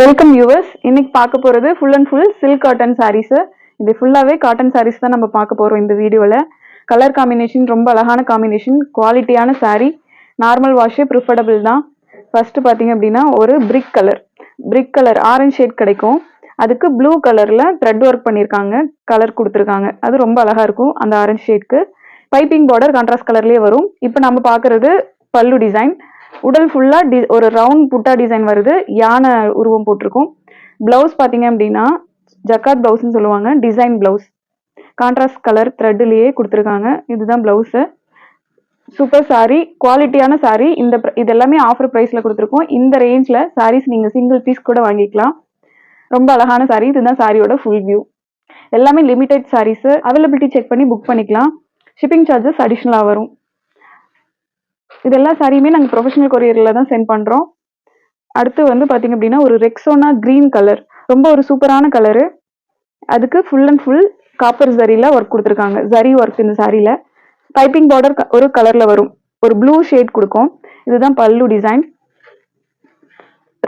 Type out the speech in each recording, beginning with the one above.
Welcome viewers இன்னைக்கு பார்க்க போறது full and full silk cotton sarees இது ஃபுல்லாவே காட்டன் சாரீஸ் தான் நம்ம பார்க்க போறோம் இந்த வீடியோல. கலர் காம்பினேஷன் ரொம்ப அழகான காம்பினேஷன் குவாலிட்டியான சாரீ நார்மல் வாஷே ப்ரிஃபர்டபுள் தான். ஃபர்ஸ்ட் பார்த்தீங்க அப்படின்னா ஒரு brick colour brick colour orange shade கிடைக்கும். அதுக்கு ப்ளூ கலர்ல த்ரெட் ஒர்க் பண்ணியிருக்காங்க. கலர் கொடுத்துருக்காங்க. அது ரொம்ப அழகா இருக்கும் அந்த ஆரஞ்ச் ஷேட்க்கு பைப்பிங் பார்டர் கான்ட்ராஸ்ட் கலர்லேயே வரும். இப்போ நம்ம பார்க்கறது பல்லு டிசைன் உடல் ஃபுல்லா டி ஒரு ரவுண்ட் புட்டா டிசைன் வருது. யானை உருவம் போட்டிருக்கும். பிளவுஸ் பார்த்தீங்க அப்படின்னா ஜக்காத் பிளவுஸ்னு சொல்லுவாங்க. டிசைன் பிளவுஸ் கான்ட்ராஸ்ட் கலர் த்ரெட்லேயே கொடுத்துருக்காங்க. இதுதான் ப்ளவுஸு சூப்பர் saree குவாலிட்டியான saree. இந்த pr- இது எல்லாமே ஆஃபர் ப்ரைஸில் கொடுத்துருக்கோம். இந்த ரேஞ்சில் சாரீஸ் நீங்கள் சிங்கிள் பீஸ் கூட வாங்கிக்கலாம். ரொம்ப அழகான saree. இதுதான் சாரியோட ஃபுல் வியூ எல்லாமே லிமிடெட் சாரீஸு அவைலபிலிட்டி செக் பண்ணி புக் பண்ணிக்கலாம். ஷிப்பிங் சார்ஜஸ் அடிஷ்னலாக வரும். இதெல்லாம் சாரியுமே நாங்கள் ப்ரொஃபஷனல் கொரியரில் தான் சென்ட் பண்ணுறோம் அடுத்து வந்து பார்த்தீங்க அப்படின்னா ஒரு ரெக்ஸோனா க்ரீன் கலர் ரொம்ப ஒரு சூப்பரான கலரு அதுக்கு ஃபுல் அண்ட் ஃபுல் காப்பர் ஜரியில் ஒர்க் கொடுத்துருக்காங்க. ஜரி ஒர்க் இந்த சாரியில் பைப்பிங் பார்டர் ஒரு கலரில் வரும். ஒரு ப்ளூ ஷேட் கொடுக்கும். இதுதான் பல்லு டிசைன்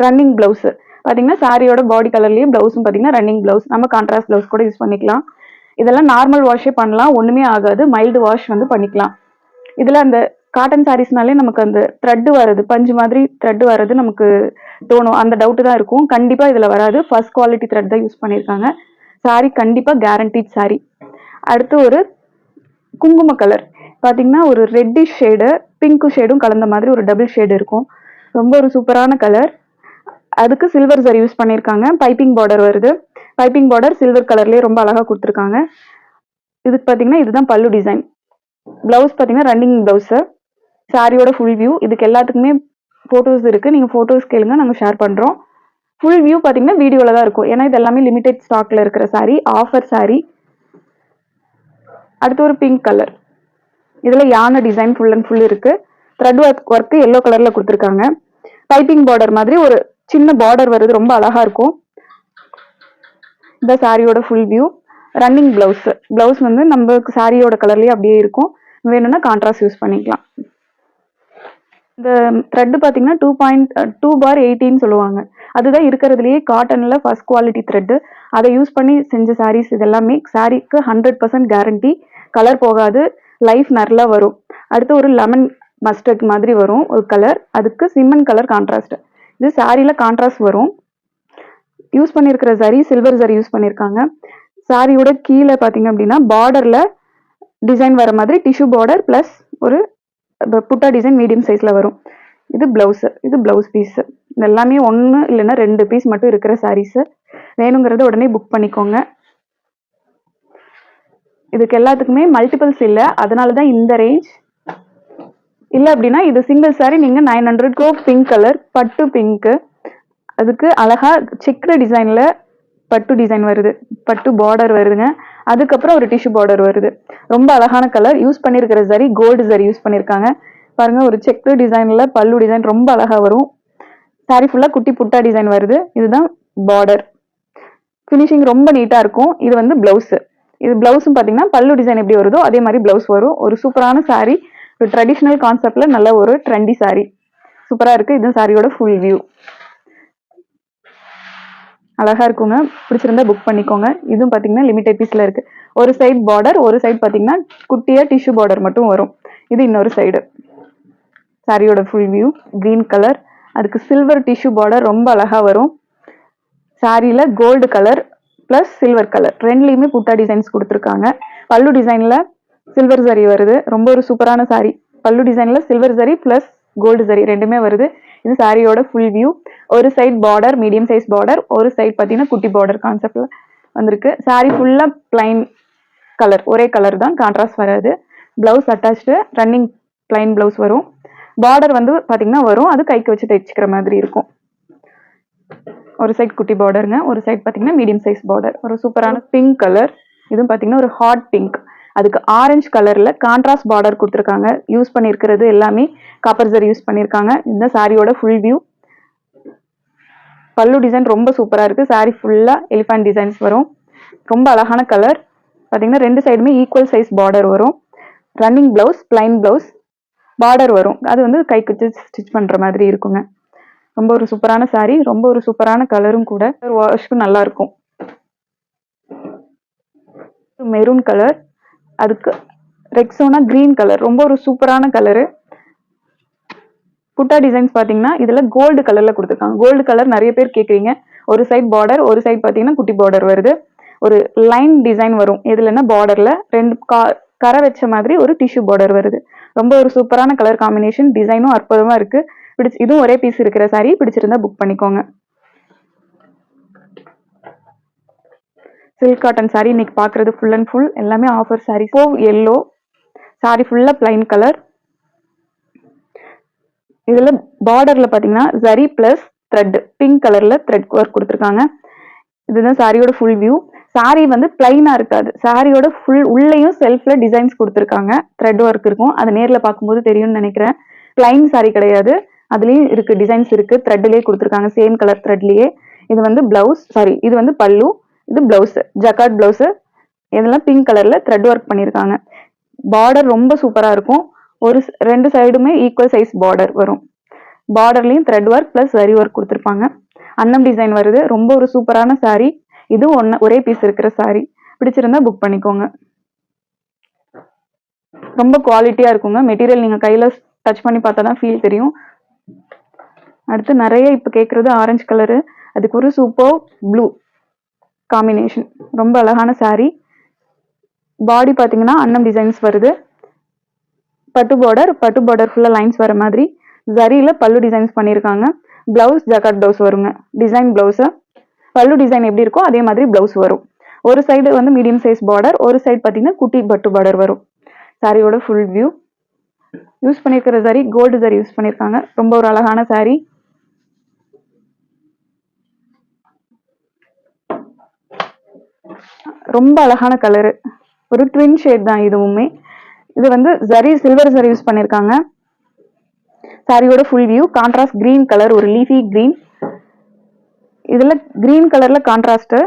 ரன்னிங் ப்ளவுஸு பார்த்தீங்கன்னா சாரியோட பாடி கலர்லேயே ப்ளவுஸும் பார்த்தீங்கன்னா ரன்னிங் ப்ளவுஸ் நம்ம கான்ட்ராஸ்ட் ப்ளவுஸ் கூட யூஸ் பண்ணிக்கலாம். இதெல்லாம் நார்மல் வாஷே பண்ணலாம். ஒன்றுமே ஆகாது. மைல்டு வாஷ் வந்து பண்ணிக்கலாம். இதில் அந்த காட்டன் சாரீஸ்னாலே நமக்கு அந்த த்ரெட்டு வர்றது பஞ்சு மாதிரி த்ரெட்டு வர்றது நமக்கு தோணும். அந்த டவுட்டு தான் இருக்கும். கண்டிப்பாக இதில் வராது. ஃபர்ஸ்ட் குவாலிட்டி த்ரெட் தான் யூஸ் பண்ணியிருக்காங்க. saree கண்டிப்பாக கேரண்டீட் saree. அடுத்து ஒரு குங்கும கலர் பார்த்தீங்கன்னா ஒரு ரெட்டிஷ் ஷேடு பிங்க் ஷேடும் கலந்த மாதிரி ஒரு டபுள் ஷேடு இருக்கும். ரொம்ப ஒரு சூப்பரான கலர் அதுக்கு சில்வர் ஜரி யூஸ் பண்ணியிருக்காங்க. பைப்பிங் பார்டர் வருது. பைப்பிங் பார்டர் சில்வர் கலர்லேயே ரொம்ப அழகாக கொடுத்துருக்காங்க. இதுக்கு பார்த்தீங்கன்னா இதுதான் பல்லு டிசைன் பிளவுஸ் பார்த்தீங்கன்னா ரன்னிங் பிளவுஸு சாரியோட ஃபுல் வியூ இதுக்கு எல்லாத்துக்குமே ஃபோட்டோஸ் இருக்குது நீங்கள் ஃபோட்டோஸ் கேளுங்க நாங்கள் ஷேர் பண்ணுறோம் ஃபுல் வியூ பார்த்தீங்கன்னா வீடியோவில் தான் இருக்கும். ஏன்னா இது எல்லாமே லிமிடெட் ஸ்டாக்ல இருக்கிற saree ஆஃபர் saree. அடுத்து ஒரு பிங்க் கலர் இதில் யானை டிசைன் ஃபுல் அண்ட் ஃபுல் இருக்கு. த்ரெட் ஒர்க் ஒர்க்கு எல்லோ கலரில் கொடுத்துருக்காங்க. பைப்பிங் பார்டர் மாதிரி ஒரு சின்ன பார்டர் வருது. ரொம்ப அழகாக இருக்கும். இந்த சாரியோட full view running blouse blouse வந்து நம்ம சாரியோட கலர்லேயே அப்படியே இருக்கும். வேணும்னா கான்ட்ராஸ்ட் யூஸ் பண்ணிக்கலாம். இந்த த்ரெட் பார்த்தீங்கன்னா டூ பாயிண்ட் டூ பார் எயிட்டின்னு சொல்லுவாங்க. அதுதான் இருக்கிறதுலையே காட்டனில் ஃபர்ஸ்ட் குவாலிட்டி த்ரெட் அதை யூஸ் பண்ணி செஞ்ச சாரீஸ் இதெல்லாமே சாரீக்கு ஹண்ட்ரட் பர்சன்ட் கேரண்டி கலர் போகாது லைஃப் நல்லா வரும். அடுத்து ஒரு லெமன் மஸ்டர்ட் மாதிரி வரும் ஒரு கலர் அதுக்கு சிம்மன் கலர் கான்ட்ராஸ்ட் இது சாரியில கான்ட்ராஸ்ட் வரும். யூஸ் பண்ணியிருக்கிற சரி சில்வர் சரி யூஸ் பண்ணியிருக்காங்க சாரியோட கீழே பார்த்தீங்க அப்படின்னா பார்டரில் டிசைன் வர மாதிரி டிஷ்யூ பார்டர் ப்ளஸ் ஒரு புட்டா டிசைன் மீடியம் சைஸில் வரும். இது ப்ளவுஸு இது ப்ளவுஸ் பீஸு இது எல்லாமே ஒன்று இல்லைன்னா ரெண்டு பீஸ் மட்டும் இருக்கிற சாரீஸு வேணுங்கிறத உடனே புக் பண்ணிக்கோங்க. இதுக்கு எல்லாத்துக்குமே மல்டிபிள்ஸ் இல்லை. அதனால தான் இந்த ரேஞ்ச் இல்லை அப்படின்னா இது சிங்கிள் சாரீ நீங்கள் நைன் ஹண்ட்ரட்கோ பிங்க் கலர் பட்டு பிங்க்கு அதுக்கு அழகாக செக்டு டிசைனில் பட்டு டிசைன் வருது. பட்டு பார்டர் வருதுங்க. அதுக்கப்புறம் ஒரு டிஷ்யூ பார்டர் வருது. ரொம்ப அழகான கலர் யூஸ் பண்ணியிருக்கிற சரி கோல்டு சரி யூஸ் பண்ணியிருக்காங்க பாருங்கள் ஒரு செக்கு டிசைனில் பல்லு டிசைன் ரொம்ப அழகாக வரும். சாரி ஃபுல்லாக குட்டி புட்டா டிசைன் வருது. இதுதான் பார்டர் ஃபினிஷிங் ரொம்ப நீட்டாக இருக்கும். இது வந்து ப்ளவுஸு இது பிளவுஸும் பார்த்தீங்கன்னா பல்லு டிசைன் எப்படி வருதோ அதே மாதிரி பிளவுஸ் வரும். ஒரு சூப்பரான சாரீ ஒரு ட்ரெடிஷ்னல் கான்செப்டில் நல்ல ஒரு ட்ரெண்டி saree. சூப்பராக இருக்குது இது சாரியோட ஃபுல் வியூ அழகா இருக்குங்க. பிடிச்சிருந்தா புக் பண்ணிக்கோங்க. இதுவும் பார்த்தீங்கன்னா லிமிடெட் பீஸ்ல இருக்கு. ஒரு சைட் பார்டர் ஒரு சைடு பார்த்தீங்கன்னா குட்டியா டிஷ்யூ பார்டர் மட்டும் வரும். இது இன்னொரு சைடு சாரியோட ஃபுல் வியூ க்ரீன் கலர் அதுக்கு சில்வர் டிஷ்யூ பார்டர் ரொம்ப அழகா வரும். சாரியில gold colour plus silver colour ரெண்டுலேயுமே புட்டா டிசைன்ஸ் கொடுத்துருக்காங்க. பல்லு டிசைன்ல சில்வர் சரி வருது. ரொம்ப ஒரு சூப்பரான சாரி பல்லு டிசைன்ல சில்வர் சரி ப்ளஸ் கோல்டு சரி ரெண்டுமே வருது. இது சாரியோட ஃபுல் வியூ ஒரு side border medium size border ஒரு சைடு பார்த்தீங்கன்னா குட்டி பார்டர் கான்செப்டில் வந்திருக்கு. சாரி ஃபுல்லாக பிளைன் கலர் ஒரே கலர் தான் கான்ட்ராஸ்ட் வராது. Blouse attach running plain blouse வரும். பார்டர் வந்து பார்த்தீங்கன்னா வரும். அது கைக்கு வச்சு தைச்சிக்கிற மாதிரி இருக்கும். ஒரு சைட் குட்டி பார்டருங்க ஒரு சைட் பார்த்தீங்கன்னா மீடியம் சைஸ் பார்டர் ஒரு சூப்பரான பிங்க் கலர் இதுவும் பார்த்தீங்கன்னா ஒரு ஹாட் பிங்க் அதுக்கு ஆரஞ்சு கலர்ல கான்ட்ராஸ்ட் பார்டர் கொடுத்துருக்காங்க. யூஸ் பண்ணியிருக்கிறது எல்லாமே காப்பர் ஜரி யூஸ் பண்ணியிருக்காங்க. இந்த சாரியோட ஃபுல் வியூ பல்லு டிசைன் ரொம்ப சூப்பராக இருக்குது saree ஃபுல்லாக எலிஃபண்ட் டிசைன்ஸ் வரும். ரொம்ப அழகான கலர் பார்த்தீங்கன்னா ரெண்டு சைடுமே ஈக்குவல் சைஸ் பார்டர் வரும். Running blouse plain blouse border வரும். அது வந்து கை குச்சி ஸ்டிச் பண்ணுற மாதிரி இருக்குங்க. ரொம்ப ஒரு சூப்பரான saree ரொம்ப ஒரு சூப்பரான கலரும் கூட. வாஷ்க்கும் நல்லா இருக்கும். மெரூன் கலர் அதுக்கு ரெக்ஸோனா கிரீன் கலர் ரொம்ப ஒரு சூப்பரான கலரு புட்டா டிசைன்ஸ் பார்த்தீங்கன்னா இதில் கோல்டு கலரில் கொடுத்துருக்காங்க. கோல்டு கலர் நிறைய பேர் கேட்குறீங்க ஒரு சைட் பார்டர் ஒரு சைட் பார்த்தீங்கன்னா குட்டி பார்டர் வருது. ஒரு லைன் டிசைன் வரும். இதுலன்னா பார்டரில் ரெண்டு கா- கரை வச்ச மாதிரி ஒரு டிஷ்யூ பார்டர் வருது. ரொம்ப ஒரு சூப்பரான கலர் காம்பினேஷன் டிசைனும் அற்புதமாக இருக்குது பிடிச்சி இதுவும் ஒரே பீஸ் இருக்கிற சாரி பிடிச்சிருந்தா புக் பண்ணிக்கோங்க. சில்க் காட்டன் saree இன்னைக்கு பாக்குறது ஃபுல் அண்ட் ஃபுல் எல்லாமே ஆஃபர் saree போ எல்லோ சாரீ ஃபுல்லா பிளைன் கலர் இதுல பார்டர்ல பாத்தீங்கன்னா சரி பிளஸ் த்ரெட் பிங்க் கலர்ல த்ரெட் ஒர்க் கொடுத்துருக்காங்க. இதுதான் சாரியோட ஃபுல் வியூ சாரீ வந்து பிளைனா இருக்காது. சாரியோட ஃபுல் உள்ளேயும் செல்ஃப்ல டிசைன்ஸ் கொடுத்துருக்காங்க. த்ரெட் ஒர்க் இருக்கும். அது நேர்ல பார்க்கும்போது தெரியும்னு நினைக்கிறேன். பிளைன் சாரீ கிடையாது. அதுலயும் இருக்கு டிசைன்ஸ் இருக்கு. த்ரெட்லயே கொடுத்துருக்காங்க. சேம் கலர் த்ரெட்லயே இது வந்து பிளவுஸ் சாரி இது வந்து பல்லு. இது பிளவுஸ் ஜக்கார்ட் பிளவுஸ் இதெல்லாம் பிங்க் கலர்ல த்ரெட் ஒர்க் பண்ணியிருக்காங்க. பார்டர் ரொம்ப சூப்பரா இருக்கும். ஒரு ரெண்டு சைடுமே ஈக்குவல் சைஸ் பார்டர் வரும். பார்டர்லயும் thread work plus zari work கொடுத்துருப்பாங்க. அன்னம் டிசைன் வருது. ரொம்ப ஒரு சூப்பரான saree. இது ஒன்னு ஒரே பீஸ் இருக்கிற saree. பிடிச்சிருந்தா புக் பண்ணிக்கோங்க. ரொம்ப குவாலிட்டியா இருக்குங்க. மெட்டீரியல் நீங்க கையில டச் பண்ணி பார்த்தா தான் ஃபீல் தெரியும். அடுத்து நிறைய இப்ப கேக்குறது ஆரஞ்சு கலரு அதுக்கு ஒரு சூப்பர் ப்ளூ காம்பினேஷன் ரொம்ப அழகான saree. பாடி பார்த்தீங்கன்னா அன்னம் டிசைன்ஸ் வருது. பட்டு பார்டர் பட்டு பார்டர் ஃபுல்லாக லைன்ஸ் வர மாதிரி. ஜரியில் பல்லு டிசைன்ஸ் பண்ணியிருக்காங்க பிளவுஸ் ஜக்காட் பிளவுஸ் வருங்க. டிசைன் பிளவுஸ் பல்லு டிசைன் எப்படி இருக்கோ அதே மாதிரி பிளவுஸ் வரும். ஒரு சைடு வந்து மீடியம் சைஸ் பார்டர் ஒரு சைடு பார்த்தீங்கன்னா குட்டி பட்டு பார்டர் வரும். சாரியோட ஃபுல் வியூ யூஸ் பண்ணியிருக்கிற சாரி கோல்டு சாரி யூஸ் பண்ணியிருக்காங்க ரொம்ப ஒரு அழகான சாரீ ரொம்ப அழகான கலரு ஒரு ட்வின் ஷேட் தான் இதுவுமே. இது வந்து ஜரி சில்வர் ஜரி யூஸ் பண்ணியிருக்காங்க சாரியோட full view contrast green colour ஒரு லீஃபி கிரீன் இதில் கிரீன் கலரில் கான்ட்ராஸ்ட்டு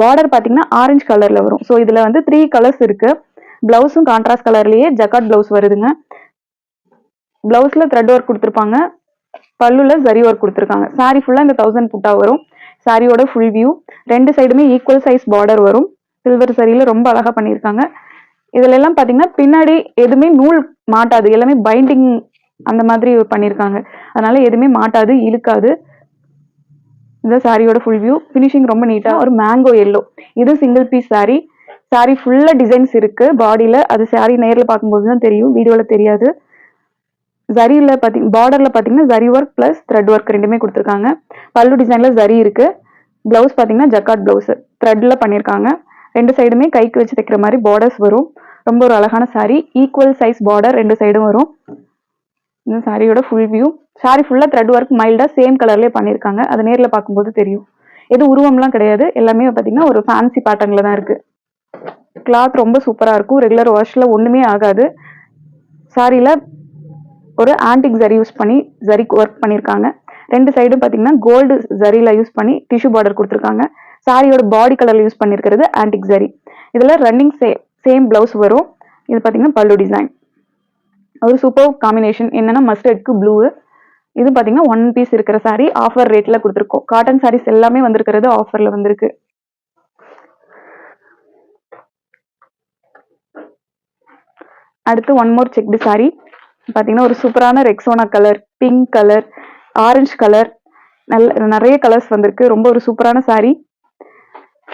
பார்டர் பார்த்தீங்கன்னா ஆரஞ்சு கலரில் வரும். ஸோ இதில் வந்து த்ரீ கலர்ஸ் இருக்கு. பிளவுஸும் கான்ட்ராஸ்ட் கலர்லேயே ஜக்காட் பிளவுஸ் வருதுங்க. ப்ளவுஸில் த்ரெட் ஒர்க் கொடுத்துருப்பாங்க. பல்லுல ஜரி ஒர்க் கொடுத்துருக்காங்க. சாரி ஃபுல்லாக இந்த தௌசண்ட் புட்டா வரும். சாரியோட ஃபுல் வியூ ரெண்டு சைடுமே ஈக்குவல் சைஸ் பார்டர் வரும். சில்வர் சரியில ரொம்ப அழகாக பண்ணியிருக்காங்க. இதுல எல்லாம் பார்த்தீங்கன்னா பின்னாடி எதுவுமே நூல் மாட்டாது. எல்லாமே பைண்டிங் அந்த மாதிரி பண்ணியிருக்காங்க. அதனால எதுவுமே மாட்டாது இழுக்காது. இந்த சாரியோட ஃபுல் வியூ ஃபினிஷிங் ரொம்ப நீட்டாக ஒரு மேங்கோ எல்லோ இது சிங்கிள் பீஸ் சாரி சாரி ஃபுல்லாக டிசைன்ஸ் இருக்குது பாடியில் அது சாரி நேரில் பார்க்கும்போது தான் தெரியும். வீடியோவில் தெரியாது. ஜரியில் பாத்தீங்க பார்டரில் பார்த்தீங்கன்னா zari work plus thread work ரெண்டுமே கொடுத்துருக்காங்க. பல்லு டிசைனில் ஜரி இருக்குது ப்ளவுஸ் பார்த்தீங்கன்னா ஜக்காட் ப்ளவுஸு த்ரெட்டில் பண்ணியிருக்காங்க ரெண்டு சைடுமே கைக்கு வச்சு தைக்கிற மாதிரி பார்டர்ஸ் வரும். ரொம்ப ஒரு அழகான சாரீ ஈக்குவல் சைஸ் பார்டர் ரெண்டு சைடும் வரும். இந்த சாரியோட ஃபுல் வியூ சாரி ஃபுல்லாக த்ரெட் ஒர்க் மைல்டாக சேம் கலர்லேயே பண்ணியிருக்காங்க அது நேரில் பார்க்கும்போது தெரியும். எது உருவம்லாம் கிடையாது. எல்லாமே பார்த்தீங்கன்னா ஒரு ஃபேன்சி பேட்டர்னில் தான் இருக்குது கிளாத் ரொம்ப சூப்பராக இருக்கும். ரெகுலர் வாஷ்ல ஒன்றுமே ஆகாது. சாரியில் ஒரு ஆன்டிக் ஜரி யூஸ் பண்ணி ஜரி ஒர்க் பண்ணியிருக்காங்க ரெண்டு சைடும் பார்த்தீங்கன்னா கோல்டு ஜரியில யூஸ் பண்ணி டிஷ்யூ பார்டர் கொடுத்துருக்காங்க. சாரியோட பாடி கலர்ல யூஸ் பண்ணியிருக்கிறது ஆன்டிக் ஜரி இதுல ரன்னிங் சே சேம் பிளவுஸ் வரும். இது பார்த்தீங்கன்னா பல்லு டிசைன் ஒரு சூப்பர் காம்பினேஷன் என்னன்னா மஸ்டர்ட்க்கு ப்ளூ இது பார்த்தீங்கன்னா ஒன் பீஸ் இருக்கிற சாரீ ஆஃபர் ரேட்ல கொடுத்துருக்கோம். காட்டன் சாரீஸ் எல்லாமே வந்திருக்கிறது ஆஃபர்ல வந்திருக்கு. அடுத்து ஒன் மோர் செக்டு சாரீ பார்த்தீங்கன்னா ஒரு சூப்பரான Rexona colour pink colour orange colour நல்ல நிறைய கலர்ஸ் வந்திருக்கு. ரொம்ப ஒரு சூப்பரான சாரீ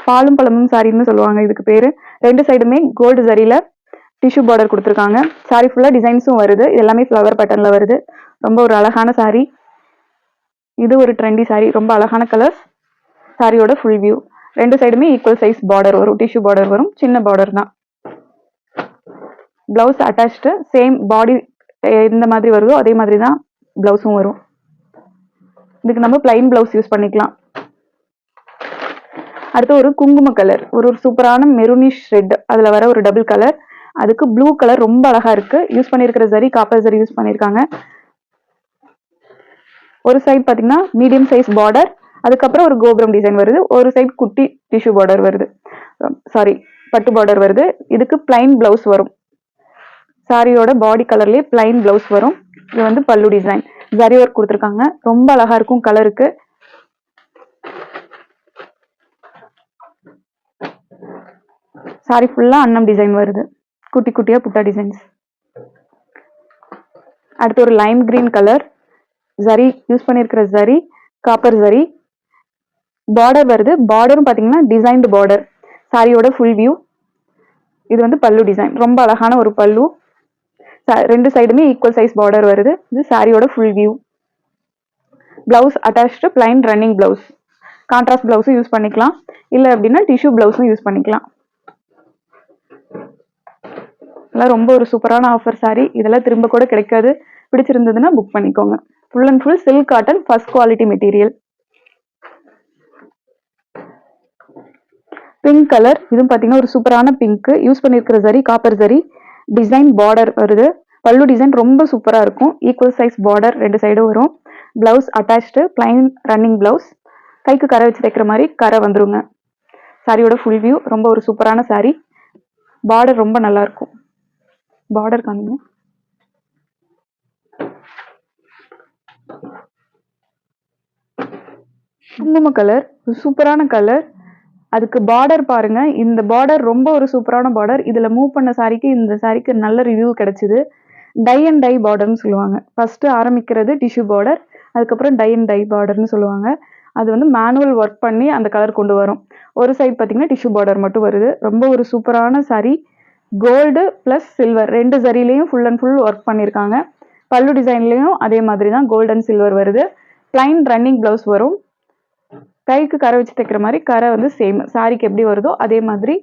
பாலும் பழமும் சாரின்னு சொல்லுவாங்க இதுக்கு பேர். ரெண்டு சைடுமே கோல்டு சரியில் டிஷ்யூ பார்டர் கொடுத்துருக்காங்க. சாரி ஃபுல்லாக டிசைன்ஸும் வருது. இது எல்லாமே ஃப்ளவர் பேட்டர்னில் வருது. ரொம்ப ஒரு அழகான சாரீ இது ஒரு ட்ரெண்டி சாரீ ரொம்ப அழகான கலர்ஸ் சாரியோட ஃபுல் வியூ ரெண்டு சைடுமே ஈக்குவல் சைஸ் பார்டர் வரும். டிஷ்யூ பார்டர் வரும். சின்ன பார்டர் தான். ப்ளவுஸ் அட்டாச்டு சேம் பாடி எந்த மாதிரி வருதோ அதே மாதிரி தான் பிளவுஸும் வரும். இதுக்கு நம்ம பிளைன் பிளவுஸ் யூஸ் பண்ணிக்கலாம். அடுத்து ஒரு குங்கும கலர் ஒரு ஒரு சூப்பரான மெருனிஷ் ரெட் அதில் வர ஒரு டபுள் கலர் அதுக்கு ப்ளூ கலர் ரொம்ப அழகாக இருக்குது யூஸ் பண்ணியிருக்கிற சரி காப்பர் சரி யூஸ் பண்ணியிருக்காங்க ஒரு சைட் பார்த்தீங்கன்னா மீடியம் சைஸ் பார்டர் அதுக்கப்புறம் ஒரு கோபுரம் டிசைன் வருது. ஒரு சைட் குட்டி டிஷ்யூ பார்டர் வருது. சாரி பட்டு பார்டர் வருது. இதுக்கு பிளைன் பிளவுஸ் வரும். சாரியோட பாடி கலர்லயே பிளைன் பிளவுஸ் வரும். இது வந்து பல்லு டிசைன் ஜரி ஒர்க் கொடுத்துருக்காங்க. ரொம்ப அழகா இருக்கும் கலருக்கு சாரி ஃபுல்லா அன்னம் டிசைன் வருது. குட்டி குட்டியா புட்டா டிசைன்ஸ் அடுத்து ஒரு lime green colour zari use பண்ணியிருக்கிற ஜரி காப்பர் ஜரி பார்டர் வருது. பார்டரும் பாத்தீங்கன்னா டிசைன்டு பார்டர் சாரியோட ஃபுல் வியூ இது வந்து பல்லு டிசைன் ரொம்ப அழகான ஒரு பல்லு. ரெண்டு சைடுமே ஈக்குவல் சைஸ் பார்டர் வருது. இது சாரியோட full view blouse attached plain running blouse contrast பிளவுஸும் use பண்ணிக்கலாம். இல்லை அப்படின்னா டிஷ்யூ பிளவுஸும் யூஸ் பண்ணிக்கலாம். இதெல்லாம் ரொம்ப ஒரு சூப்பரான ஆஃபர் சாரி இதெல்லாம் திரும்ப கூட கிடைக்காது. பிடிச்சிருந்ததுன்னா புக் பண்ணிக்கோங்க. Full and full silk cotton first quality material pink colour இதுவும் பார்த்தீங்கன்னா ஒரு சூப்பரான பிங்க் யூஸ் பண்ணியிருக்கிற சரி காப்பர் சரி டிசைன் பார்டர் வருது. பல்லு டிசைன் ரொம்ப சூப்பராக இருக்கும். ஈக்குவல் சைஸ் பார்டர் ரெண்டு சைடும் வரும். Blouse attached plain running blouse கைக்கு கரை வச்சு தைக்கிற மாதிரி கரை வந்துருங்க. சாரியோட ஃபுல் வியூ ரொம்ப ஒரு சூப்பரான சாரி பார்டர் ரொம்ப நல்லா இருக்கும். பார்டர் காமிங்க. குங்கும கலர் சூப்பரான கலர் அதுக்கு பார்டர் பாருங்க. இந்த பார்டர் ரொம்ப ஒரு சூப்பரான பார்டர் இதுல மூவ் பண்ண சாரிக்கு இந்த சாரிக்கு நல்ல ரிவ்யூ கிடைச்சிது. டை அண்ட் டை பார்டர்னு சொல்லுவாங்க. ஃபஸ்ட்டு ஆரம்பிக்கிறது டிஷ்யூ பார்டர் அதுக்கப்புறம் டை அண்ட் டை பார்டர்னு சொல்லுவாங்க. அது வந்து மேனுவல் ஒர்க் பண்ணி அந்த கலர் கொண்டு வரும். ஒரு சைட் பார்த்தீங்கன்னா டிஷ்யூ பார்டர் மட்டும் வருது. ரொம்ப ஒரு சூப்பரான saree கோல்டு ப்ளஸ் சில்வர் ரெண்டு சரிலையும் ஃபுல் அண்ட் ஃபுல் ஒர்க் பண்ணியிருக்காங்க. பல்லு டிசைன்லேயும் அதே மாதிரி தான் கோல்டு அண்ட் சில்வர் வருது. பிளைன் ரன்னிங் ப்ளவுஸ் வரும். கைக்கு கரை வச்சு தைக்கிற மாதிரி கரை வந்து சேம் சாரிக்கு எப்படி வருதோ அதே மாதிரி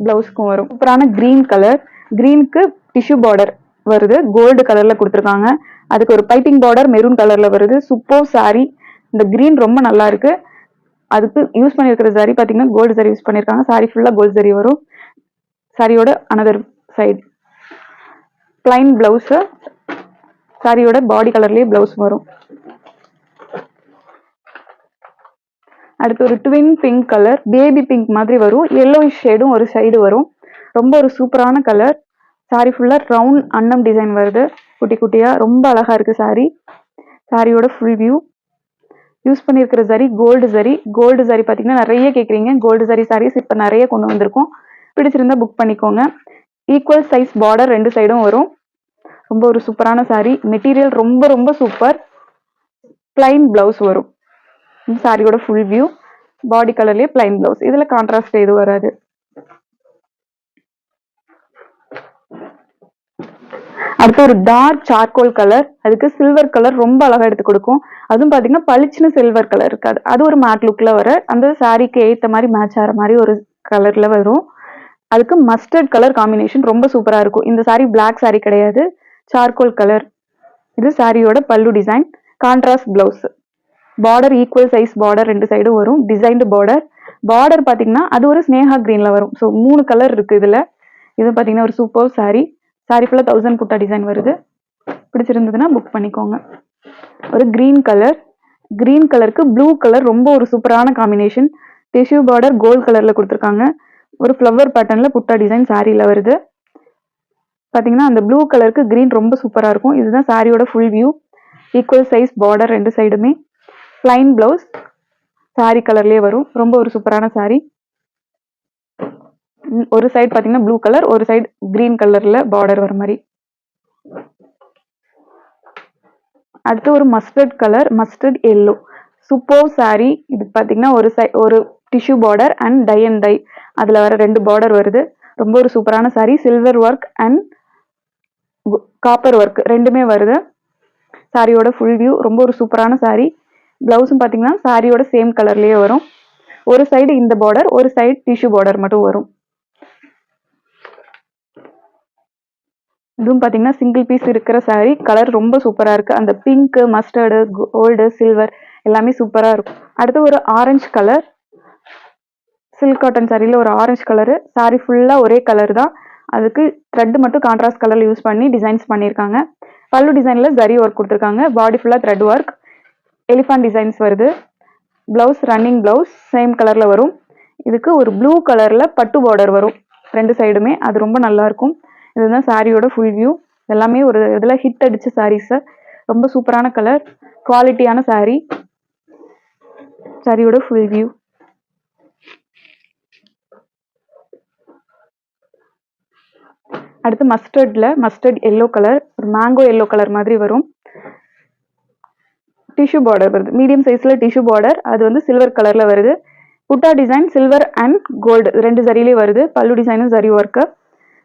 ப்ளவுஸ்க்கும் வரும். சூப்பரான க்ரீன் கலர் க்ரீனுக்கு டிஷ்யூ பார்டர் வருது. கோல்டு கலர்ல கொடுத்துருக்காங்க. அதுக்கு ஒரு பைப்பிங் பார்டர் மெரூன் கலர்ல வருது. சூப்பர் சாரி இந்த கிரீன் ரொம்ப நல்லா இருக்கு. அதுக்கு யூஸ் பண்ணியிருக்கிற சாரி பார்த்தீங்கன்னா கோல்டு சாரி யூஸ் பண்ணியிருக்காங்க சாரி ஃபுல்லாக கோல்டு சாரி வரும். சாரியோட அனதர் சைடு பிளைன் பிளவுஸு சாரியோட பாடி கலர்லேயே பிளவுஸ் வரும். அடுத்து ஒரு twin pink colour baby pink மாதிரி வரும். எல்லோ ஷேடும் ஒரு சைடு வரும். ரொம்ப ஒரு சூப்பரான கலர் சாரி ஃபுல்லாக ரவுண்ட் அன்னம் டிசைன் வருது. குட்டி குட்டியாக ரொம்ப அழகாக இருக்குது சாரி சாரியோட ஃபுல் வியூ யூஸ் பண்ணியிருக்கிற சரி கோல்டு சரி கோல்டு சரி பார்த்தீங்கன்னா நிறைய கேட்குறீங்க கோல்டு சரி சாரீஸ் இப்போ நிறைய கொண்டு வந்திருக்கோம். பிடிச்சிருந்தா புக் பண்ணிக்கோங்க. ஈக்குவல் சைஸ் பார்டர் ரெண்டு சைடும் வரும். ரொம்ப ஒரு சூப்பரான saree. மெட்டீரியல் ரொம்ப ரொம்ப சூப்பர் பிளைன் பிளவுஸ் வரும். சாரியோட ஃபுல் வியூ பாடி கலர்லேயே பிளைன் பிளவுஸ் இதில் கான்ட்ராஸ்ட் எதுவும் வராது. அடுத்து ஒரு டார்க் சார்கோல் கலர் அதுக்கு சில்வர் கலர் ரொம்ப அழகா எடுத்து கொடுக்கும். அதுவும் பாத்தீங்கன்னா பளிச்சுன்னு சில்வர் கலர் இருக்காது. அது ஒரு மேட் லுக்ல வர அந்த சாரிக்கு ஏத்த மாதிரி மேட்ச் ஆகிற மாதிரி ஒரு கலர்ல வரும். அதுக்கு மஸ்டர்ட் கலர் காம்பினேஷன் ரொம்ப சூப்பரா இருக்கும். இந்த சாரீ பிளாக் saree கிடையாது. சார்கோல் கலர் இது சாரியோட பல்லு design contrast blouse border equal size border ரெண்டு சைடும் வரும். டிசைன்டு பார்டர் பார்டர் பாத்தீங்கன்னா அது ஒரு ஸ்னேகா கிரீன்ல வரும். ஸோ மூணு கலர் இருக்கு இதுல. இது பாத்தீங்கன்னா ஒரு சூப்பர் saree. சாரி ஃபுல்லாக தௌசண்ட் புட்டா டிசைன் வருது. பிடிச்சிருந்ததுன்னா புக் பண்ணிக்கோங்க. ஒரு கிரீன் கலர் கிரீன் கலருக்கு ப்ளூ கலர் ரொம்ப ஒரு சூப்பரான காம்பினேஷன் டிஷ்யூ பார்டர் கோல்ட் கலரில் கொடுத்துருக்காங்க. ஒரு ஃப்ளவர் பேட்டர்னில் புட்டா டிசைன் சாரியில் வருது. பார்த்தீங்கன்னா அந்த ப்ளூ கலருக்கு க்ரீன் ரொம்ப சூப்பராக இருக்கும். இதுதான் சாரியோட full view equal size border ரெண்டு சைடுமே ஃப்ளைன் ப்ளவுஸ் சாரி கலர்லேயே வரும். ரொம்ப ஒரு சூப்பரான saree. ஒரு சைடு பார்த்தீங்கன்னா ப்ளூ கலர் ஒரு சைடு க்ரீன் கலரில் பார்டர் வர மாதிரி. அடுத்து ஒரு mustard colour mustard yellow super saree இது பார்த்தீங்கன்னா ஒரு சை ஒரு tissue border and tie and dye அதில் வர ரெண்டு பார்டர் வருது. ரொம்ப ஒரு சூப்பரான saree silver work and copper work ரெண்டுமே வருது. சாரியோட ஃபுல் வியூ ரொம்ப ஒரு சூப்பரான சாரீ ப்ளவுஸும் பார்த்தீங்கன்னா சாரியோட சேம் கலர்லேயே வரும். ஒரு சைடு இந்த பார்டர் ஒரு சைடு டிஷ்யூ பார்டர் மட்டும் வரும். இதுவும் பார்த்தீங்கன்னா சிங்கிள் பீஸ் இருக்கிற சாரீ கலர் ரொம்ப சூப்பராக இருக்குது அந்த பிங்க்கு மஸ்டர்டு கோல்டு சில்வர் எல்லாமே சூப்பராக இருக்கும். அடுத்து ஒரு ஆரஞ்சு கலர் சில்க் காட்டன் சாரியில் ஒரு ஆரஞ்சு கலரு சாரீ ஃபுல்லாக ஒரே கலர் தான். அதுக்கு த்ரெட் மட்டும் கான்ட்ராஸ்ட் கலரில் யூஸ் பண்ணி டிசைன்ஸ் பண்ணியிருக்காங்க. பல்லு டிசைனில் ஜரி ஒர்க் கொடுத்துருக்காங்க. பாடி ஃபுல்லாக த்ரெட் ஒர்க் எலிஃபான் டிசைன்ஸ் வருது. ப்ளவுஸ் ரன்னிங் ப்ளவுஸ் சேம் கலரில் வரும். இதுக்கு ஒரு ப்ளூ கலரில் பட்டு பார்டர் வரும். ரெண்டு சைடுமே அது ரொம்ப நல்லாயிருக்கும் இதுதான் சாரியோட ஃபுல் வியூ எல்லாமே ஒரு இதில் ஹிட் அடிச்ச சாரீஸு ரொம்ப சூப்பரான கலர் குவாலிட்டியான saree. சாரியோட ஃபுல் வியூ அடுத்து மஸ்டர்டில் மஸ்டர்ட் எல்லோ கலர் ஒரு மேங்கோ எல்லோ கலர் மாதிரி வரும். டிஷ்யூ பார்டர் வருது. மீடியம் சைஸில் டிஷ்யூ பார்டர் அது வந்து சில்வர் கலரில் வருது. புட்டா டிசைன் சில்வர் அண்ட் கோல்டு ரெண்டு சரியிலே வருது. பல்லு டிசைனும் சரி ஒர்க்கு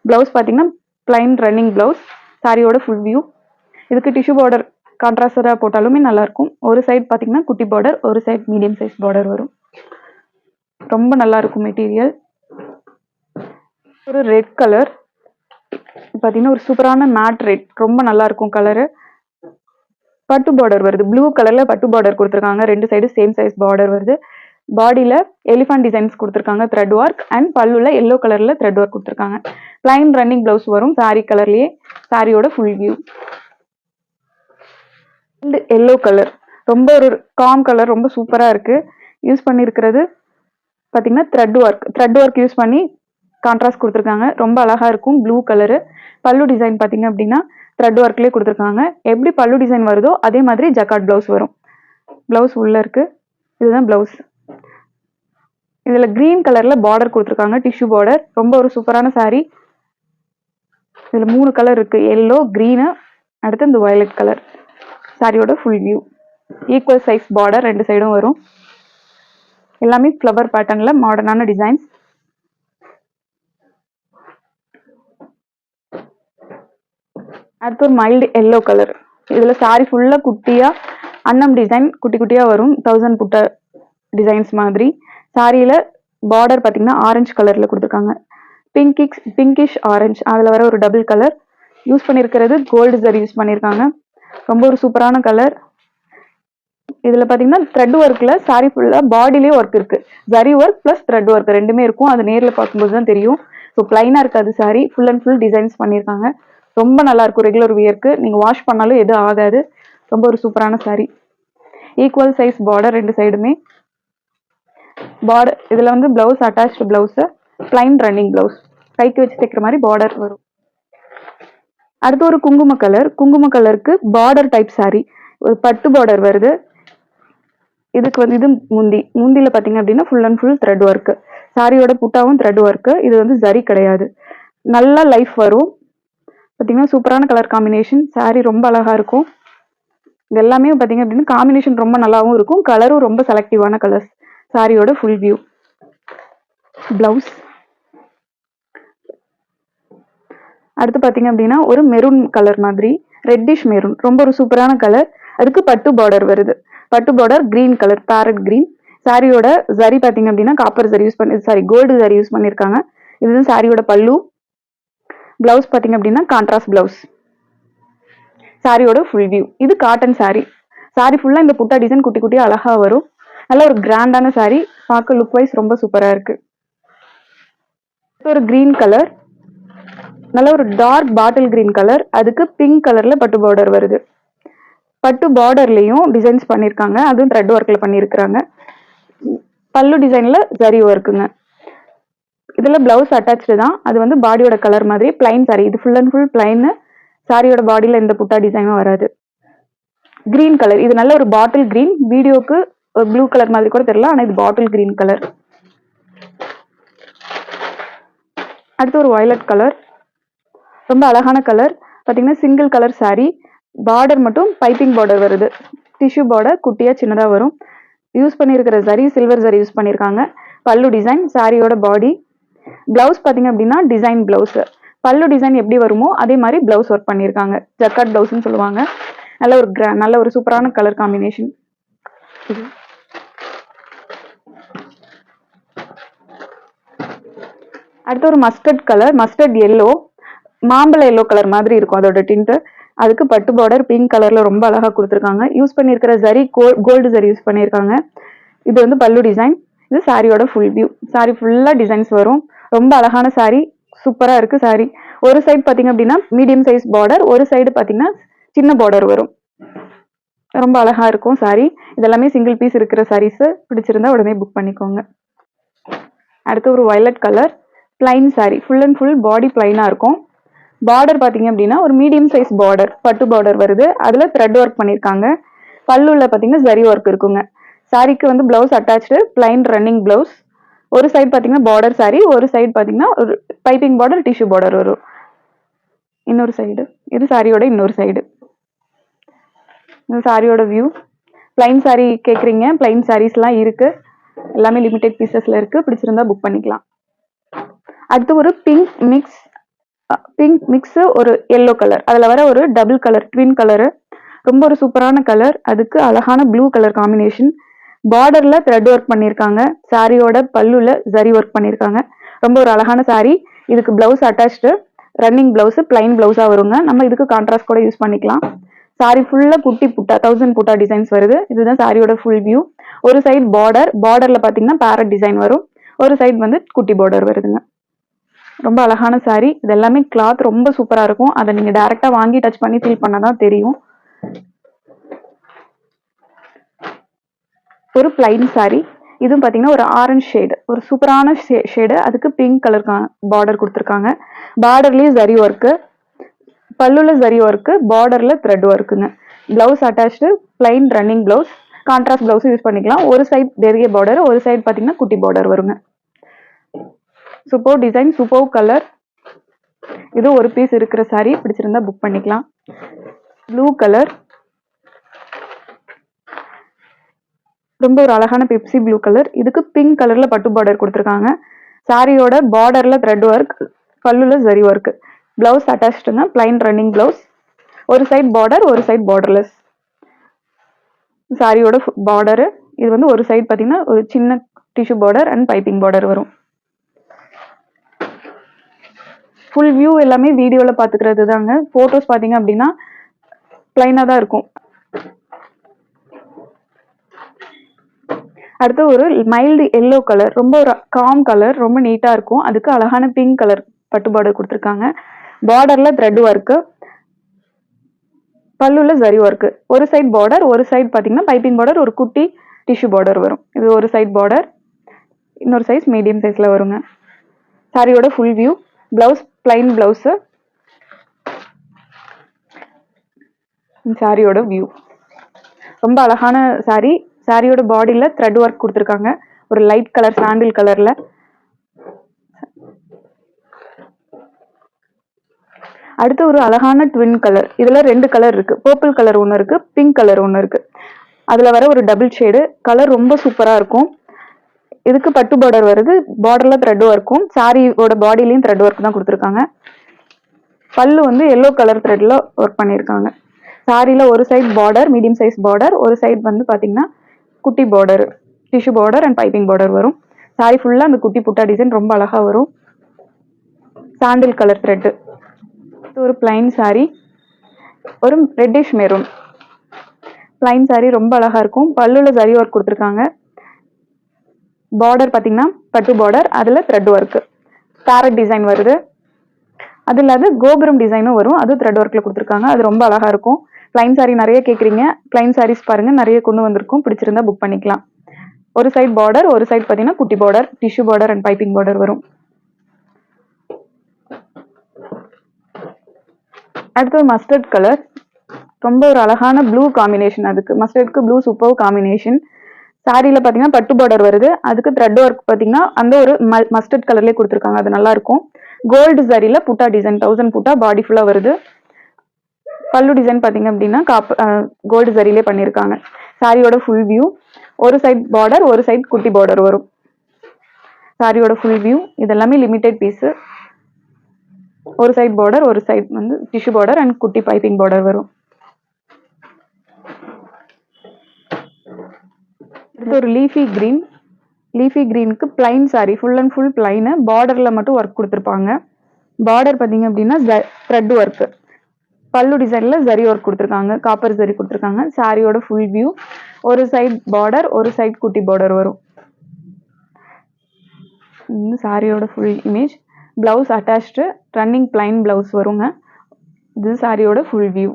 ப்ளவுஸ் பார்த்தீங்கன்னா பிளைன் ரன்னிங் பிளவுஸ் சாரியோட ஃபுல் வியூ இதுக்கு டிஷ்யூ பார்டர் கான்ட்ராஸ்டராக போட்டாலுமே நல்லாயிருக்கும் ஒரு சைடு பார்த்தீங்கன்னா குட்டி பார்டர் ஒரு சைடு மீடியம் சைஸ் பார்டர் வரும். ரொம்ப நல்லாயிருக்கும் மெட்டீரியல் ஒரு ரெட் கலர் பார்த்தீங்கன்னா ஒரு சூப்பரான மேட் ரெட் ரொம்ப நல்லாயிருக்கும் கலரு பட்டு பார்டர் வருது. ப்ளூ கலரில் பட்டு பார்டர் கொடுத்துருக்காங்க. ரெண்டு சைடு சேம் சைஸ் பார்டர் வருது. பாடியில் எலிஃபண்ட் டிசைன்ஸ் கொடுத்துருக்காங்க த்ரெட் ஒர்க் அண்ட் பல்லுல எல்லோ கலரில் த்ரெட் ஒர்க் கொடுத்துருக்காங்க. பிளைன் ரன்னிங் ப்ளவுஸ் வரும் சாரீ கலர்லேயே சாரியோட ஃபுல் வியூ எல்லோ கலர் ரொம்ப ஒரு காம் கலர் ரொம்ப சூப்பராக இருக்குது யூஸ் பண்ணியிருக்கிறது பார்த்தீங்கன்னா thread work thread work use பண்ணி கான்ட்ராஸ்ட் கொடுத்துருக்காங்க. ரொம்ப அழகாக இருக்கும் ப்ளூ கலரு பல்லு டிசைன் பார்த்தீங்க அப்படின்னா த்ரெட் ஒர்க்லேயே கொடுத்துருக்காங்க. எப்படி பல்லு டிசைன் வருதோ அதே மாதிரி ஜக்காட் ப்ளவுஸ் வரும். ப்ளவுஸ் உள்ளே இருக்குது இதுதான் ப்ளவுஸ் இதுல கிரீன் கலர்ல பார்டர் கொடுத்துருக்காங்க டிஷ்யூ பார்டர் ரொம்ப ஒரு சூப்பரான சாரீ இதுல மூணு கலர் இருக்கு. எல்லோ கிரீனு அடுத்து இந்த வயலட் கலர் சாரியோட full view equal size border ரெண்டு சைடும் வரும். எல்லாமே ஃப்ளவர் பேட்டர்ன்ல மாடர்னான டிசைன்ஸ் அடுத்து ஒரு மைல்டு எல்லோ கலர் இதுல சாரி ஃபுல்லா குட்டியா அன்னம் டிசைன் குட்டி குட்டியா வரும். தௌசண்ட் புட்ட டிசைன்ஸ் மாதிரி. சாரியில பார்டர் பார்த்தீங்கன்னா ஆரஞ்சு கலர்ல கொடுத்துருக்காங்க. பிங்கிக்ஸ் பிங்கிஷ் ஆரஞ்சு அதில் வர ஒரு டபுள் கலர் யூஸ் பண்ணியிருக்கிறது கோல்டு ஜரி யூஸ் பண்ணியிருக்காங்க ரொம்ப ஒரு சூப்பரான கலர் இதில் பார்த்தீங்கன்னா த்ரெட் ஒர்க்கில் சாரி ஃபுல்லாக பாடிலே ஒர்க் இருக்குது zari work plus thread work ரெண்டுமே இருக்கும். அது நேரில் பார்க்கும்போது தான் தெரியும். ஸோ ப்ளைனாக இருக்காது saree full and full designs பண்ணியிருக்காங்க ரொம்ப நல்லாயிருக்கும் ரெகுலர் வியர்க்கு நீங்கள் வாஷ் பண்ணாலும் எதுவும் ஆகாது. ரொம்ப ஒரு சூப்பரான சாரி ஈக்குவல் சைஸ் பார்டர் ரெண்டு சைடுமே பார்டர் இதில் வந்து blouse attached blouse plain running blouse கைக்கு வச்சு தைக்கிற மாதிரி பார்டர் வரும். அடுத்து ஒரு குங்கும கலர் குங்கும கலருக்கு பார்டர் டைப் saree. ஒரு பட்டு பார்டர் வருது. இதுக்கு வந்து இது முந்தி. முந்தியில் பார்த்தீங்க அப்படின்னா full and full thread work சாரியோட புட்டாவும் த்ரெட் ஒர்க்கு இது வந்து சரி கிடையாது. நல்லா லைஃப் வரும். பார்த்தீங்கன்னா சூப்பரான கலர் காம்பினேஷன் saree ரொம்ப அழகாக இருக்கும். இது எல்லாமே பார்த்தீங்க அப்படின்னா காம்பினேஷன் ரொம்ப நல்லாவும் இருக்கும். கலரும் ரொம்ப செலக்டிவான கலர்ஸ் சாரியோட ஃபுல் வியூ பிளவுஸ் அடுத்து பார்த்தீங்க அப்படின்னா ஒரு மெரூன் கலர் மாதிரி ரெட்டிஷ் மெரூன் ரொம்ப ஒரு சூப்பரான கலர் அதுக்கு பட்டு பார்டர் வருது. பட்டு border green colour parrot green சாரியோட ஜரி பார்த்தீங்க அப்படின்னா காப்பர் ஜரி யூஸ் பண்ணி சாரி கோல்டு ஜரி யூஸ் பண்ணியிருக்காங்க இதுதான் சாரியோட பல்லு. பிளவுஸ் பார்த்தீங்க அப்படின்னா கான்ட்ராஸ்ட் பிளவுஸ் சாரியோட ஃபுல் வியூ இது காட்டன் சாரி சாரி ஃபுல்லாக இந்த புட்டா டிசைன் குட்டி குட்டி அழகாக வரும். நல்ல ஒரு கிராண்டான saree. பார்க்க லுக் வைஸ் ரொம்ப சூப்பராக இருக்கு. ஒரு கிரீன் கலர் நல்ல ஒரு டார்க் பாட்டில் கிரீன் கலர் அதுக்கு பிங்க் கலரில் பட்டு பார்டர் வருது. பட்டு பார்டர்லேயும் டிசைன்ஸ் பண்ணியிருக்காங்க அதுவும் த்ரெட் ஒர்க்கில் பண்ணியிருக்கிறாங்க பல்லு டிசைனில் ஜரி ஒர்க்குங்க இதில் ப்ளவுஸ் அட்டாச்சு தான். அது வந்து பாடியோட கலர் மாதிரி பிளைன் சாரி இது ஃபுல் அண்ட் ஃபுல் பிளைன்னு சாரியோட பாடியில் எந்த புட்டா டிசைனும் வராது. கிரீன் கலர் இது நல்ல ஒரு பாட்டில் கிரீன் வீடியோக்கு ஒரு ப்ளூ கலர் மாதிரி கூட தெரியல ஆனால் இது பாட்டில் கிரீன் கலர் அடுத்து ஒரு வயலட் கலர் ரொம்ப அழகான கலர் பார்த்தீங்கன்னா சிங்கிள் கலர் saree. பார்டர் மட்டும் பைப்பிங் பார்டர் வருது. டிஷ்யூ பார்டர் குட்டியாக சின்னதாக வரும். யூஸ் பண்ணியிருக்கிற சரி சில்வர் சரி யூஸ் பண்ணியிருக்காங்க. பல்லு டிசைன் சாரியோட பாடி பிளவுஸ் பார்த்தீங்க அப்படின்னா டிசைன் பிளவுஸ் பல்லு டிசைன் எப்படி வருமோ அதே மாதிரி பிளவுஸ் ஒர்க் பண்ணியிருக்காங்க. ஜக்காட் பிளவுஸ்னு சொல்லுவாங்க. நல்ல ஒரு கிரா நல்ல ஒரு சூப்பரான கலர் காம்பினேஷன் அடுத்து ஒரு மஸ்டர்ட் கலர் மஸ்டர்ட் எல்லோ மாம்பழ எல்லோ கலர் மாதிரி இருக்கும் அதோட டிண்ட் அதுக்கு பட்டு பார்டர் பிங்க் கலர்ல ரொம்ப அழகா கொடுத்துருக்காங்க. யூஸ் பண்ணியிருக்கிற ஜரி கோல்டு ஜரி யூஸ் பண்ணியிருக்காங்க இது வந்து பல்லு டிசைன் இது சாரியோட ஃபுல் வியூ சாரி ஃபுல்லா டிசைன்ஸ் வரும். ரொம்ப அழகான சாரி சூப்பரா இருக்கு சாரி ஒரு சைடு பாத்தீங்க அப்படின்னா மீடியம் சைஸ் பார்டர் ஒரு சைடு பாத்தீங்கன்னா சின்ன பார்டர் வரும். ரொம்ப அழகா இருக்கும் சாரி இதெல்லாமே சிங்கிள் பீஸ் இருக்கிற சாரீஸ் பிடிச்சிருந்தா உடனே புக் பண்ணிக்கோங்க. அடுத்து ஒரு violet colour plain saree full and full body பிளைனாக இருக்கும். பார்டர் பார்த்தீங்க அப்படின்னா ஒரு மீடியம் சைஸ் பார்டர் பட்டு பார்டர் வருது. அதில் த்ரெட் ஒர்க் பண்ணியிருக்காங்க பல்லுள்ள பார்த்தீங்கன்னா ஜரி ஒர்க் இருக்குங்க. சாரிக்கு வந்து blouse attach plain running blouse ஒரு சைடு பார்த்தீங்கன்னா பார்டர் saree. ஒரு சைடு பார்த்தீங்கன்னா ஒரு பைப்பிங் பார்டர் டிஷ்யூ பார்டர் வரும். இன்னொரு சைடு இது சாரியோட இன்னொரு சைடு இந்த சாரியோட வியூ பிளைன் saree கேட்குறீங்க பிளைன் சாரீஸ்லாம் இருக்குது எல்லாமே லிமிடெட் பீசஸில் இருக்குது பிடிச்சிருந்தா புக் பண்ணிக்கலாம். அடுத்து ஒரு பிங்க் மிக்ஸ் பிங்க் மிக்ஸ் ஒரு எல்லோ கலர் அதில் வர ஒரு டபுள் கலர் ட்வின் கலரு ரொம்ப ஒரு சூப்பரான கலர் அதுக்கு அழகான ப்ளூ கலர் காம்பினேஷன் பார்டரில் த்ரெட் ஒர்க் பண்ணியிருக்காங்க சாரியோட பல்லுல ஜரி ஒர்க் பண்ணியிருக்காங்க ரொம்ப ஒரு அழகான saree. இதுக்கு blouse attached running blouse plain ப்ளவுஸாக வருங்க. நம்ம இதுக்கு கான்ட்ராஸ்ட் கூட யூஸ் பண்ணிக்கலாம். சாரி ஃபுல்லாக குட்டி புட்டா தௌசண்ட் புட்டா டிசைன்ஸ் வருது. இதுதான் சாரியோட ஃபுல் வியூ ஒரு சைட் பார்டர் பார்டரில் பார்த்தீங்கன்னா பேரட் டிசைன் வரும். ஒரு சைடு வந்து குட்டி பார்டர் வருதுங்க. ரொம்ப அழகான saree. இது எல்லாமே கிளாத் ரொம்ப சூப்பரா இருக்கும். அதை நீங்க டைரக்டா வாங்கி டச் பண்ணி ஃபீல் பண்ணாதான் தெரியும். ஒரு பிளைன் சாரீ இதுவும் பாத்தீங்கன்னா ஒரு ஆரஞ்ச் ஷேடு ஒரு சூப்பரான ஷேடு அதுக்கு பிங்க் கலர் பார்டர் கொடுத்துருக்காங்க. பார்டர்லயும் ஜரி ஒர்க்கு பல்லுல ஜரி ஒர்க்கு பார்டர்ல thread ஒர்க்குங்க blouse attach plain running blouse contrast blouse use பண்ணிக்கலாம். ஒரு சைடு பெரிய பார்டர் ஒரு சைடு பாத்தீங்கன்னா குட்டி பார்டர் வருங்க. சூப்பர் டிசைன் சூப்பர் கலர் இது ஒரு பீஸ் இருக்கிற சாரீ பிடிச்சிருந்தா புக் பண்ணிக்கலாம். ப்ளூ கலர் ரொம்ப ஒரு அழகான பெப்சி ப்ளூ கலர் இதுக்கு பிங்க் கலர்ல பட்டு பார்டர் கொடுத்துருக்காங்க. சாரியோட பார்டர்ல த்ரெட் ஒர்க் பல்லுல ஜரி ஒர்க் பிளவுஸ் அட்டாச்டுங்க பிளைன் ரன்னிங் பிளவுஸ் ஒரு சைட் பார்டர் ஒரு சைட் பார்டர்லெஸ் சாரியோட பார்டரு இது வந்து ஒரு சைடு பார்த்தீங்கன்னா ஒரு சின்ன tissue border and piping border வரும். ஃபுல் வியூ எல்லாமே வீடியோவில் பார்த்துக்கிறது தாங்க ஃபோட்டோஸ் பார்த்தீங்க அப்படின்னா பிளைனாக தான் இருக்கும். அடுத்து ஒரு மைல்டு எல்லோ கலர் ரொம்ப ஒரு காம் கலர் ரொம்ப நீட்டாக இருக்கும். அதுக்கு அழகான பிங்க் கலர் பட்டு பார்டர் கொடுத்துருக்காங்க பார்டரில் த்ரெட் ஒர்க்கு பல்லுல சரி ஒர்க்கு ஒரு சைட் பார்டர் ஒரு சைடு பார்த்தீங்கன்னா பைப்பிங் பார்டர் ஒரு குட்டி டிஷ்யூ பார்டர் வரும். இது ஒரு சைட் பார்டர் இன்னொரு சைஸ் மீடியம் சைஸில் வருங்க. சாரியோட full view blouse plain blouse சாரியோட வியூ ரொம்ப அழகான சாரி சாரியோட பாடியில் த்ரெட் ஒர்க் கொடுத்துருக்காங்க. ஒரு லைட் கலர் சாண்டில் கலரில் அடுத்து ஒரு அழகான ட்வின் கலர் இதில் ரெண்டு கலர் இருக்குது பர்பிள் கலர் ஒன்று இருக்குது பிங்க் கலர் ஒன்று இருக்குது அதில் வர ஒரு டபுள் ஷேடு கலர் ரொம்ப சூப்பராக இருக்கும். இதுக்கு பட்டு பார்டர் வருது. பார்டர்ல த்ரெட் ஒர்க்கும் சாரியோட பாடியிலையும் த்ரெட் ஒர்க் தான் கொடுத்துருக்காங்க. பல்லு வந்து எல்லோ கலர் த்ரெட்ல ஒர்க் பண்ணியிருக்காங்க. சாரியில ஒரு side border medium size border ஒரு சைட் வந்து பாத்தீங்கன்னா குட்டி border tissue border and piping border வரும். சாரி ஃபுல்லா அந்த குட்டி புட்டா டிசைன் ரொம்ப அழகா வரும். சாண்டில் கலர் த்ரெட்டு ஒரு பிளைன் சாரி ஒரு ரெட்டிஷ் மெரூன் பிளைன் சாரி ரொம்ப அழகா இருக்கும். பல்லுல சரி ஒர்க் கொடுத்துருக்காங்க. பார்டர் பார்த்தீங்கன்னா பட்டு பார்டர் அதில் த்ரெட் ஒர்க் பேரட் டிசைன் வருது. அது இல்லாத கோபுரம் டிசைனும் வரும். அது த்ரெட் ஒர்க்கில் கொடுத்துருக்காங்க. அது ரொம்ப அழகாக இருக்கும். பிளைன் saree நிறைய கேட்குறீங்க பிளைன் சாரீஸ் பாருங்கள் நிறைய கொண்டு வந்திருக்கும். பிடிச்சிருந்தா புக் பண்ணிக்கலாம். ஒரு சைட் பார்டர் ஒரு சைடு பார்த்தீங்கன்னா குட்டி border tissue border and piping border வரும். அடுத்தது மஸ்டர்ட் கலர் ரொம்ப ஒரு அழகான ப்ளூ காம்பினேஷன் அதுக்கு. மஸ்டர்ட்க்கு ப்ளூ சூப்பர் காம்பினேஷன் சாரியில பாத்தீங்கன்னா பட்டு பார்டர் வருது. அதுக்கு த்ரெட் ஒர்க் பாத்தீங்கன்னா அந்த ஒரு மஸ்டர்ட் கலர்லயே கொடுத்துருக்காங்க. அது நல்லா இருக்கும். கோல்டு சாரியில புட்டா டிசைன் தௌசண்ட் புட்டா பாடி ஃபுல்லா வருது. பல்லு டிசைன் பாத்தீங்க அப்படின்னா காப்பு கோல்டு சரியிலே பண்ணியிருக்காங்க சாரியோட ஃபுல் வியூ ஒரு சைட் பார்டர் ஒரு சைட் குட்டி பார்டர் வரும். சாரியோட ஃபுல் வியூ இதெல்லாமே லிமிடெட் பீஸு ஒரு சைட் பார்டர் ஒரு சைட் வந்து டிஷ்யூ பார்டர் அண்ட் குட்டி பைப்பிங் பார்டர் வரும். இது ஒரு leafy green leafy கிரீனுக்கு plain saree full and full plain பார்டரில் மட்டும் ஒர்க் கொடுத்துருப்பாங்க. பார்டர் பார்த்தீங்க அப்படின்னா த்ரெட் ஒர்க்கு பல்லு டிசைனில் ஜரி ஒர்க் கொடுத்துருக்காங்க காப்பர் ஜரி கொடுத்துருக்காங்க. சாரியோட ஃபுல் வியூ ஒரு சைட் பார்டர் ஒரு சைட் குட்டி பார்டர் வரும். இந்த சாரியோட full image blouse attached running plain blouse வருங்க. இது சாரியோட ஃபுல் வியூ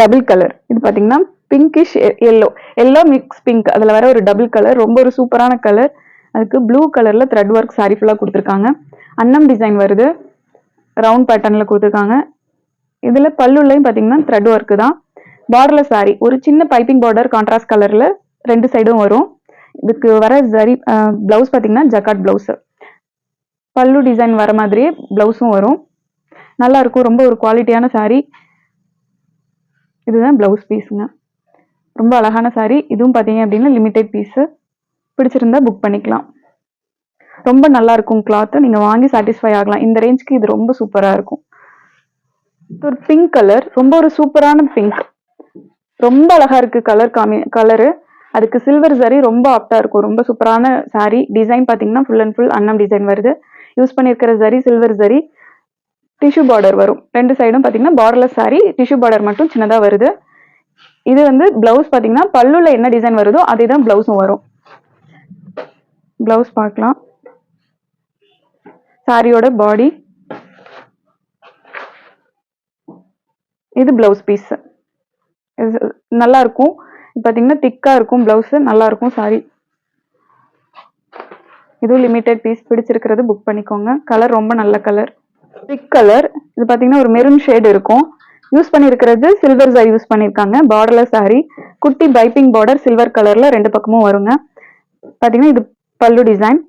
டபுள் கலர் இது பாத்தீங்கன்னா pinkish yellow yellow mix pink அதில் வர ஒரு டபுள் கலர் ரொம்ப ஒரு சூப்பரான கலர் அதுக்கு ப்ளூ கலரில் த்ரெட் ஒர்க் சாரி ஃபுல்லாக கொடுத்துருக்காங்க. அன்னம் டிசைன் வருது. ரவுண்ட் பேட்டர்னில் கொடுத்துருக்காங்க. இதில் பல்லுலையும் பார்த்தீங்கன்னா த்ரெட் ஒர்க்கு தான். பார்டரில் சாரி ஒரு சின்ன பைப்பிங் பார்டர் கான்ட்ராஸ்ட் கலரில் ரெண்டு சைடும் வரும். இதுக்கு வர ஜரி ப்ளவுஸ் பார்த்தீங்கன்னா ஜக்காட் ப்ளவுஸு பல்லு டிசைன் வர மாதிரியே ப்ளவுஸும் வரும். நல்லா இருக்கும். ரொம்ப ஒரு குவாலிட்டியான சாரீ இதுதான் ப்ளவுஸ் பீஸுங்க ரொம்ப அழகான சாரீ இதுவும் பார்த்தீங்க அப்படின்னா லிமிடெட் பீஸு பிடிச்சிருந்தா புக் பண்ணிக்கலாம். ரொம்ப நல்லா இருக்கும் கிளாத்து நீங்கள் வாங்கி சாட்டிஸ்ஃபை ஆகலாம். இந்த ரேஞ்சுக்கு இது ரொம்ப சூப்பராக இருக்கும். இது ஒரு பிங்க் கலர் ரொம்ப ஒரு சூப்பரான பிங்க் ரொம்ப அழகா இருக்கு கலர் காமி கலரு அதுக்கு சில்வர் சரி ரொம்ப ஆப்டா இருக்கும். ரொம்ப சூப்பரான சாரீ டிசைன் பார்த்தீங்கன்னா ஃபுல் அண்ட் ஃபுல் அன்னம் டிசைன் வருது. யூஸ் பண்ணியிருக்கிற சரி சில்வர் சரி டிஷ்யூ பார்டர் வரும். ரெண்டு சைடும் பார்த்தீங்கன்னா பார்டர்லெஸ் சாரி டிஷ்யூ பார்டர் மட்டும் சின்னதாக வருது. இது வந்து பிளவுஸ் பார்த்தீங்கன்னா பல்லுல என்ன டிசைன் வருதோ அதே தான் பிளவுஸும் வரும். பிளவுஸ் பார்க்கலாம். சாரியோட பாடி இது பிளவுஸ் பீஸ் நல்லா இருக்கும் பார்த்தீங்கன்னா திக்காக இருக்கும் பிளவுஸ் நல்லா இருக்கும் சாரி இதுவும் லிமிட்டெட் பீஸ் பிடிச்சிருக்கிறது புக் பண்ணிக்கோங்க. கலர் ரொம்ப நல்ல கலர் பிக் கலர் இது பார்த்தீங்கன்னா ஒரு மெரூன் ஷேட் இருக்கும். யூஸ் பண்ணியிருக்கிறது சில்வர் சாரி யூஸ் பண்ணியிருக்காங்க பார்டர்ல சாரி குட்டி பைப்பிங் பார்டர் சில்வர் கலர்ல ரெண்டு பக்கமும் வருங்க. பார்த்தீங்கன்னா இது பல்லு டிசைன்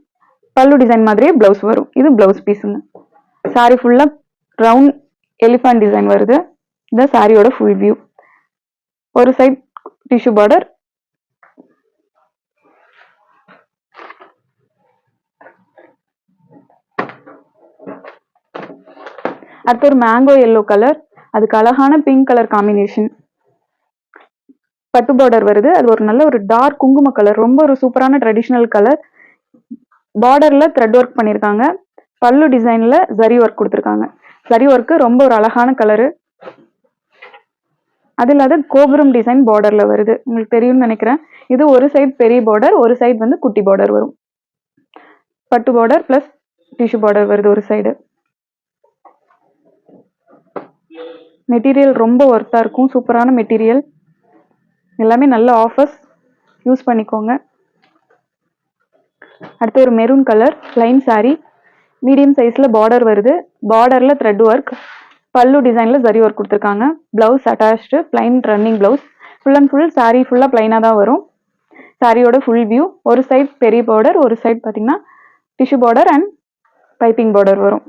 பல்லு டிசைன் மாதிரியே பிளவுஸ் வரும். இது பிளவுஸ் பீஸுங்க சாரி ஃபுல்லாக ரவுண்ட் எலிஃபண்ட் டிசைன் வருது. இந்த சாரியோட ஃபுல் வியூ ஒரு சைட் டிஷ்யூ பார்டர் அடுத்து ஒரு மேங்கோ எல்லோ கலர் அதுக்கு அழகான பிங்க் கலர் காம்பினேஷன் பட்டு பார்டர் வருது. அது ஒரு நல்ல ஒரு டார்க் குங்கும கலர் ரொம்ப ஒரு சூப்பரான ட்ரெடிஷ்னல் கலர் பார்டர்ல த்ரெட் ஒர்க் பண்ணியிருக்காங்க பல்லு டிசைன்ல ஜரி ஒர்க் கொடுத்துருக்காங்க. ஜரி ஒர்க்கு ரொம்ப ஒரு அழகான கலரு அது இல்லாத கோபுரம் டிசைன் பார்டர்ல வருது. உங்களுக்கு தெரியும்னு நினைக்கிறேன். இது ஒரு சைட் பெரிய பார்டர் ஒரு சைட் வந்து குட்டி பார்டர் வரும். பட்டு பார்டர் பிளஸ் டிஷ்யூ பார்டர் வருது ஒரு சைடு மெட்டீரியல் ரொம்ப ஒர்த்தாக இருக்கும். சூப்பரான மெட்டீரியல். எல்லாமே நல்ல ஆஃபர்ஸ் யூஸ் பண்ணிக்கோங்க. அடுத்து ஒரு maroon colour line saree. Medium சைஸில் பார்டர் வருது. பார்டரில் த்ரெட் ஒர்க் பல்லு டிசைனில் ஜரி ஒர்க் கொடுத்துருக்காங்க. Blouse attached plain running blouse full and full saree ஃபுல்லாக பிளைனாக தான் வரும். சாரியோட ஃபுல் வியூ ஒரு சைட் பெரிய பார்டர் ஒரு சைட் பார்த்தீங்கன்னா tissue border and piping border வரும்.